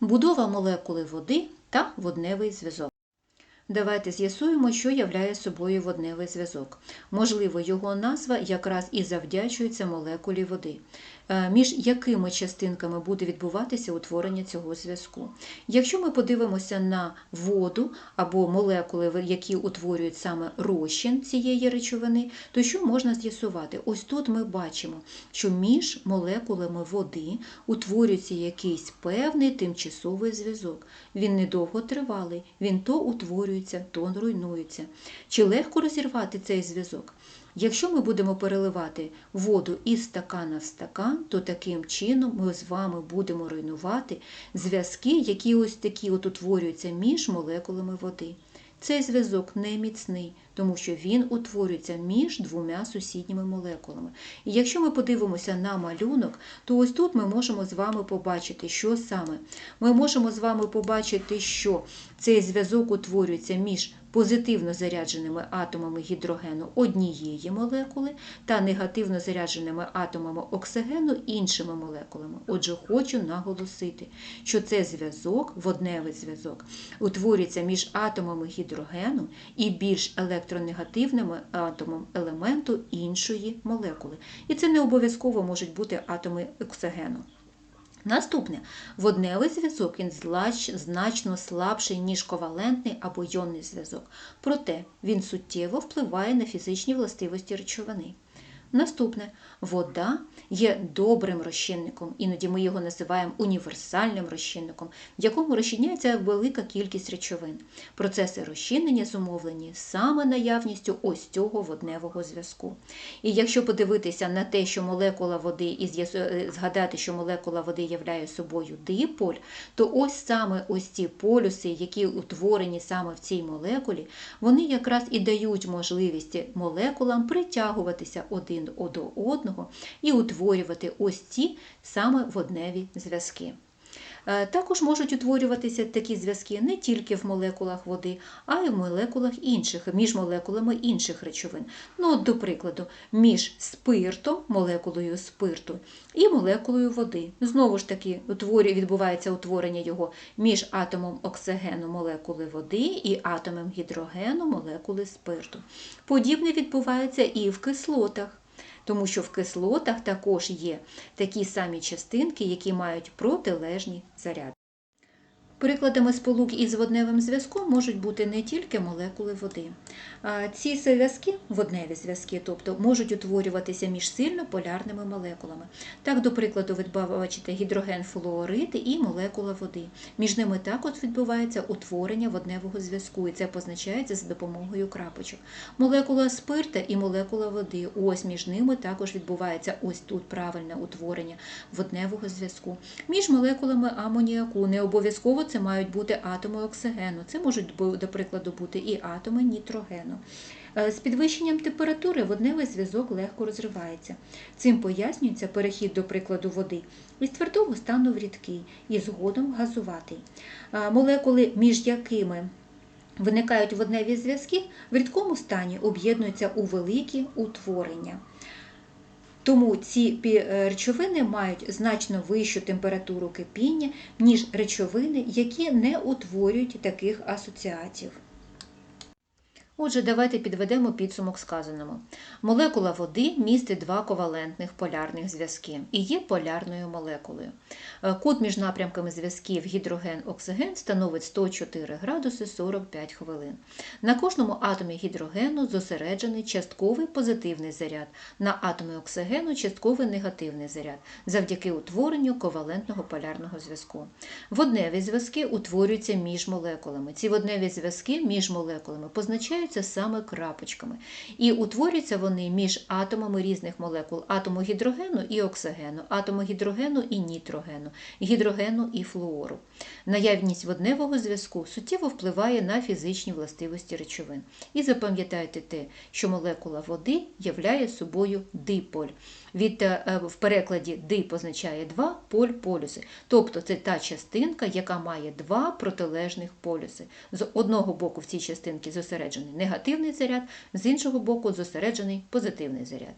Будова молекули води та водневий зв'язок. Давайте з'ясуємо, що являє собою водневий зв'язок. Можливо, його назва якраз і завдячується молекулі води, між якими частинками буде відбуватися утворення цього зв'язку. Якщо ми подивимося на воду або молекули, які утворюють саме розчин цієї речовини, то що можна з'ясувати? Ось тут ми бачимо, що між молекулами води утворюється якийсь певний тимчасовий зв'язок. Він недовго тривалий, він то утворюється, то руйнується. Чи легко розірвати цей зв'язок? Якщо ми будемо переливати воду із стакана в стакан, то таким чином ми з вами будемо руйнувати зв'язки, які ось такі от утворюються між молекулами води. Цей зв'язок не міцний, тому що він утворюється між двома сусідніми молекулами. І якщо ми подивимося на малюнок, то ось тут ми можемо з вами побачити, що саме. Ми можемо з вами побачити, що цей зв'язок утворюється між позитивно зарядженими атомами гідрогену однієї молекули та негативно зарядженими атомами оксигену іншими молекулами. Отже, хочу наголосити, що це зв'язок, водневий зв'язок, утворюється між атомами гідрогену і більш електронегативними атомом елементу іншої молекули. І це не обов'язково можуть бути атоми оксигену. Наступне водневий зв'язок він значно слабший, ніж ковалентний або йонний зв'язок, проте він суттєво впливає на фізичні властивості речовини. Наступне вода є добрим розчинником, іноді ми його називаємо універсальним розчинником, в якому розчиняється велика кількість речовин. Процеси розчинення зумовлені саме наявністю ось цього водневого зв'язку. І якщо подивитися на те, що молекула води і згадати, що молекула води являє собою диполь, то ось саме ось ці полюси, які утворені саме в цій молекулі, вони якраз і дають можливість молекулам притягуватися один до одного і утворювати ось ці саме водневі зв'язки. Е, Також можуть утворюватися такі зв'язки не тільки в молекулах води, а й в молекулах інших, між молекулами інших речовин. Ну, от, До прикладу, між спиртом, молекулою спирту і молекулою води. Знову ж таки, відбувається утворення його між атомом оксигену молекули води і атомом гідрогену молекули спирту. Подібне відбувається і в кислотах тому що в кислотах також є такі самі частинки, які мають протилежні заряди. Прикладами сполук із водневим зв'язком можуть бути не тільки молекули води. Ці зв'язки, водневі зв'язки, тобто можуть утворюватися між сильно полярними молекулами. Так, до прикладу, ви бачите гідроген флуорид і молекула води. Між ними також відбувається утворення водневого зв'язку, і це позначається за допомогою крапочок. Молекула спирта і молекула води. Ось між ними також відбувається ось тут правильне утворення водневого зв'язку. Між молекулами амоніаку не обов'язково це мають бути атоми оксигену. Це можуть, до прикладу, бути і атоми нітрогену. З підвищенням температури водневий зв'язок легко розривається. Цим пояснюється перехід, до прикладу, води із твердого стану в рідкий і згодом газуватий. Молекули, між якими виникають водневі зв'язки, в рідкому стані об'єднуються у великі утворення. Тому ці е, речовини мають значно вищу температуру кипіння, ніж речовини, які не утворюють таких асоціатів. Отже, давайте підведемо підсумок сказаному. Молекула води містить два ковалентних полярних зв'язки і є полярною молекулою. Е, кут між напрямками зв'язків гідроген-оксиген становить 104 градуси 45 хвилин. На кожному атомі гідрогену зосереджений частковий позитивний заряд, на атомі оксигену частковий негативний заряд завдяки утворенню ковалентного полярного зв'язку. Водневі зв'язки утворюються між молекулами. Ці водневі зв'язки між молекулами позначають утворюються саме крапочками. І утворюються вони між атомами різних молекул атому гідрогену і оксигену, атому гідрогену і нітрогену, гідрогену і флуору. Наявність водневого зв'язку суттєво впливає на фізичні властивості речовин. І запам'ятайте те, що молекула води являє собою диполь. Від, е, В перекладі дип означає два поль полюси. Тобто це та частинка, яка має два протилежних полюси. З одного боку в цій частинці зосереджений негативний заряд, з іншого боку зосереджений позитивний заряд.